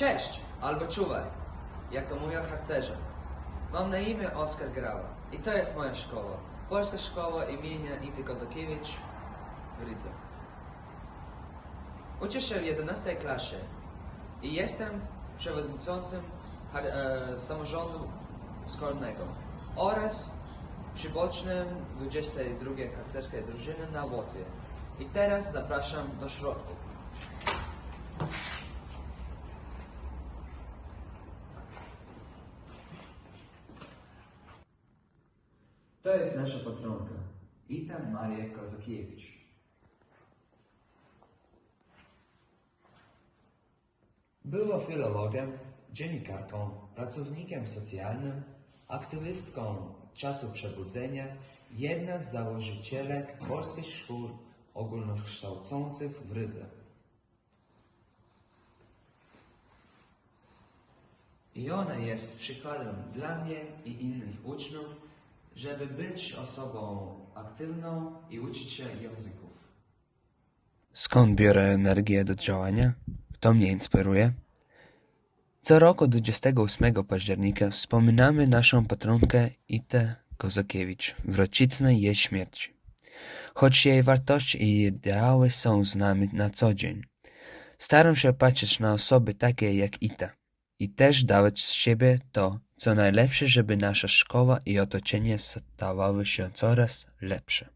Cześć, albo czuwaj, jak to mówią harcerze. Mam na imię Oskar Grała i to jest moja szkoła. Polska Szkoła imienia Ity Kozakiewicz w Rydze. Uczę się w 11 klasie i jestem przewodniczącym e, samorządu szkolnego oraz przybocznym 22 harcerskiej drużyny na Łotwie. I teraz zapraszam do środku. To jest nasza patronka, Ita Maria Kozakiewicz. Była filologiem, dziennikarką, pracownikiem socjalnym, aktywistką czasu przebudzenia, jedna z założycielek polskich szkół ogólnokształcących w Rydze. I ona jest przykładem dla mnie i innych uczniów, żeby być osobą aktywną i uczyć się języków. Skąd biorę energię do działania? Kto mnie inspiruje? Co roku 28 października wspominamy naszą patronkę Itę Kozakiewicz w rocznicę jej śmierci. Choć jej wartości i ideały są z nami na co dzień. Staram się patrzeć na osoby takie jak Ita i też dawać z siebie to, co najlepsze, żeby nasza szkoła i otoczenie stawały się coraz lepsze.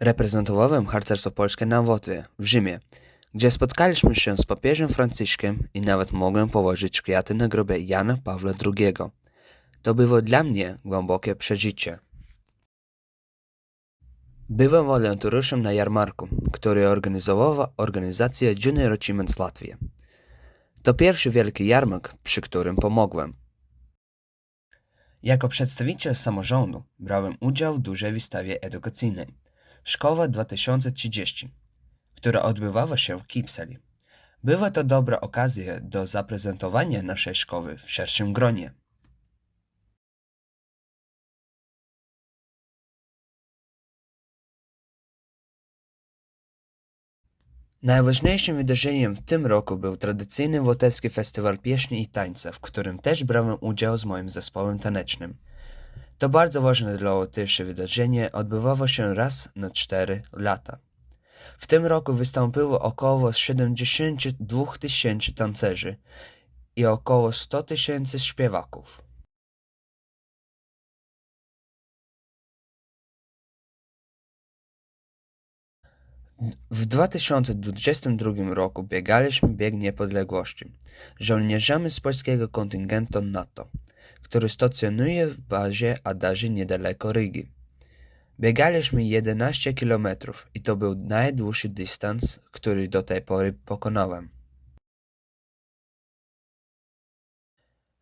Reprezentowałem harcerstwo polskie na Wotwie, w Rzymie, gdzie spotkaliśmy się z papieżem Franciszkiem i nawet mogłem położyć kwiaty na grobie Jana Pawła II. To było dla mnie głębokie przeżycie. Byłem wolontariuszem na jarmarku, który organizowała organizacja Junior Achievements Latvia. To pierwszy wielki jarmark, przy którym pomogłem. Jako przedstawiciel samorządu brałem udział w dużej wystawie edukacyjnej Szkoła 2030, która odbywała się w Kipseli. Była to dobra okazja do zaprezentowania naszej szkoły w szerszym gronie. Najważniejszym wydarzeniem w tym roku był tradycyjny łotewski festiwal pieśni i tańca, w którym też brałem udział z moim zespołem tanecznym. To bardzo ważne dla Łotyszy wydarzenie odbywało się raz na cztery lata. W tym roku wystąpiło około 72 tysięcy tancerzy i około 100 tysięcy śpiewaków. W 2022 roku biegaliśmy bieg niepodległości żołnierzami z polskiego kontyngentu NATO, który stacjonuje w bazie Adaży niedaleko Rygi. Biegaliśmy 11 km i to był najdłuższy dystans, który do tej pory pokonałem.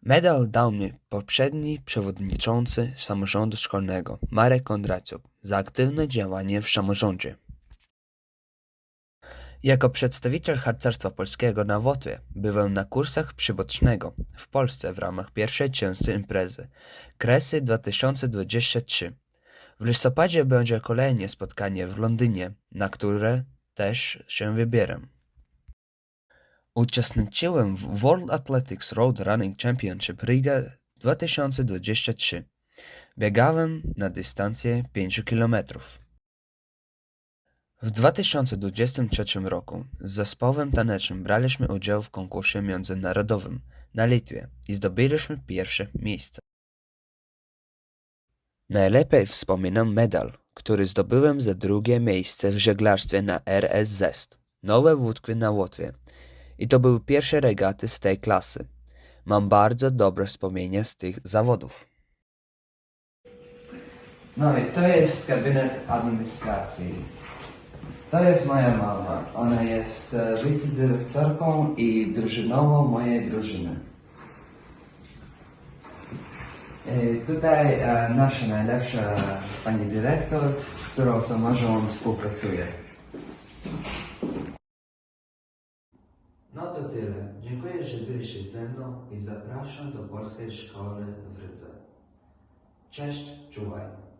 Medal dał mi poprzedni przewodniczący samorządu szkolnego Marek Kondraciuk za aktywne działanie w samorządzie. Jako przedstawiciel harcerstwa polskiego na Wotwie byłem na kursach przybocznego w Polsce w ramach pierwszej części imprezy Kresy 2023. W listopadzie będzie kolejne spotkanie w Londynie, na które też się wybieram. Uczestniczyłem w World Athletics Road Running Championship Riga 2023. Biegałem na dystancję 5 kilometrów. W 2023 roku z zespołem tanecznym braliśmy udział w konkursie międzynarodowym na Litwie i zdobyliśmy pierwsze miejsce. Najlepiej wspominam medal, który zdobyłem za drugie miejsce w żeglarstwie na RS Zest, Nowe Wódki na Łotwie. I to były pierwsze regaty z tej klasy. Mam bardzo dobre wspomnienia z tych zawodów. No i to jest gabinet administracji. To jest moja mama. Ona jest e, wicedyrektorką i drużynową mojej drużyny. E, Tutaj e, nasza najlepsza pani dyrektor, z którą samorząd współpracuje. No to tyle. Dziękuję, że byliście ze mną i zapraszam do polskiej szkoły w Rydze. Cześć, czuwaj.